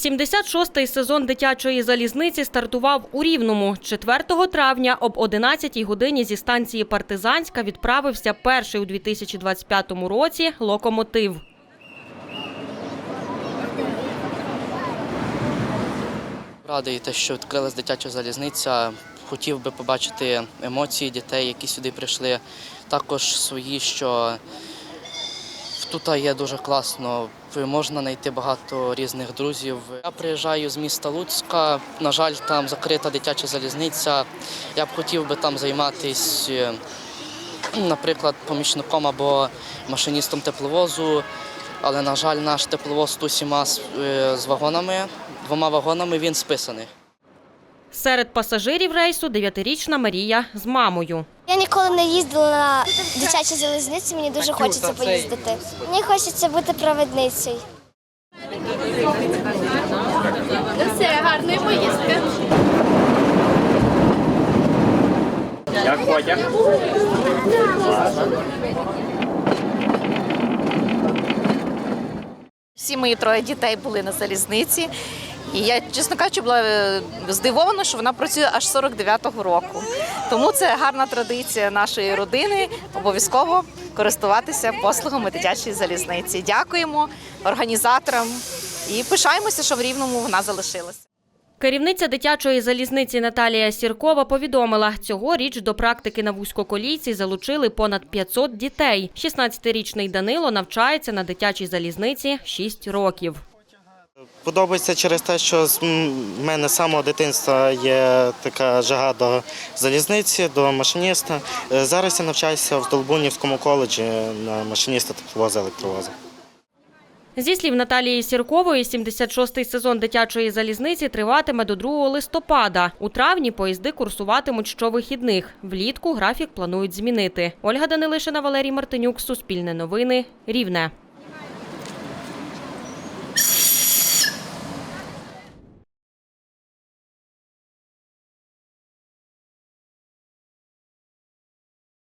76-й сезон дитячої залізниці стартував у Рівному. 4 травня об 11-й годині зі станції Партизанська відправився перший у 2025 році локомотив. Радий те, що відкрилась дитяча залізниця. Хотів би побачити емоції дітей, які сюди прийшли. Також свої, що тут є дуже класно. Можна знайти багато різних друзів. Я приїжджаю з міста Луцька. На жаль, там закрита дитяча залізниця. Я б хотів би там займатися, наприклад, помічником або машиністом тепловозу. Але, на жаль, наш тепловоз з усіма е, з вагонами, двома вагонами він списаний. Серед пасажирів рейсу дев'ятирічна Марія з мамою. Я ніколи не їздила на дитячі залізниці, мені дуже хочеться поїздити. Мені хочеться бути провідницею. Все, гарної поїздки. Як потяг? Всі мої троє дітей були на залізниці. І я, чесно кажучи, була е, здивована, що вона працює аж 49-го року. Тому це гарна традиція нашої родини обов'язково користуватися послугами дитячої залізниці. Дякуємо організаторам і пишаємося, що в Рівному вона залишилася. Керівниця дитячої залізниці Наталія Сіркова повідомила, цьогоріч до практики на вузькоколійці залучили понад 500 дітей. 16-річний Данило навчається на дитячій залізниці 6 років. Подобається через те, що з мене з самого дитинства є така жага до залізниці, до машиніста. Е, Зараз я навчаюся в Долбунівському коледжі на машиніста тепловоза електровоза. Зі слів Наталії Сіркової, 76-й сезон дитячої залізниці триватиме до 2 листопада. У травні поїзди курсуватимуть щовихідних. Влітку графік планують змінити. Ольга Данилишина, Валерій Мартинюк, Суспільне новини, Рівне.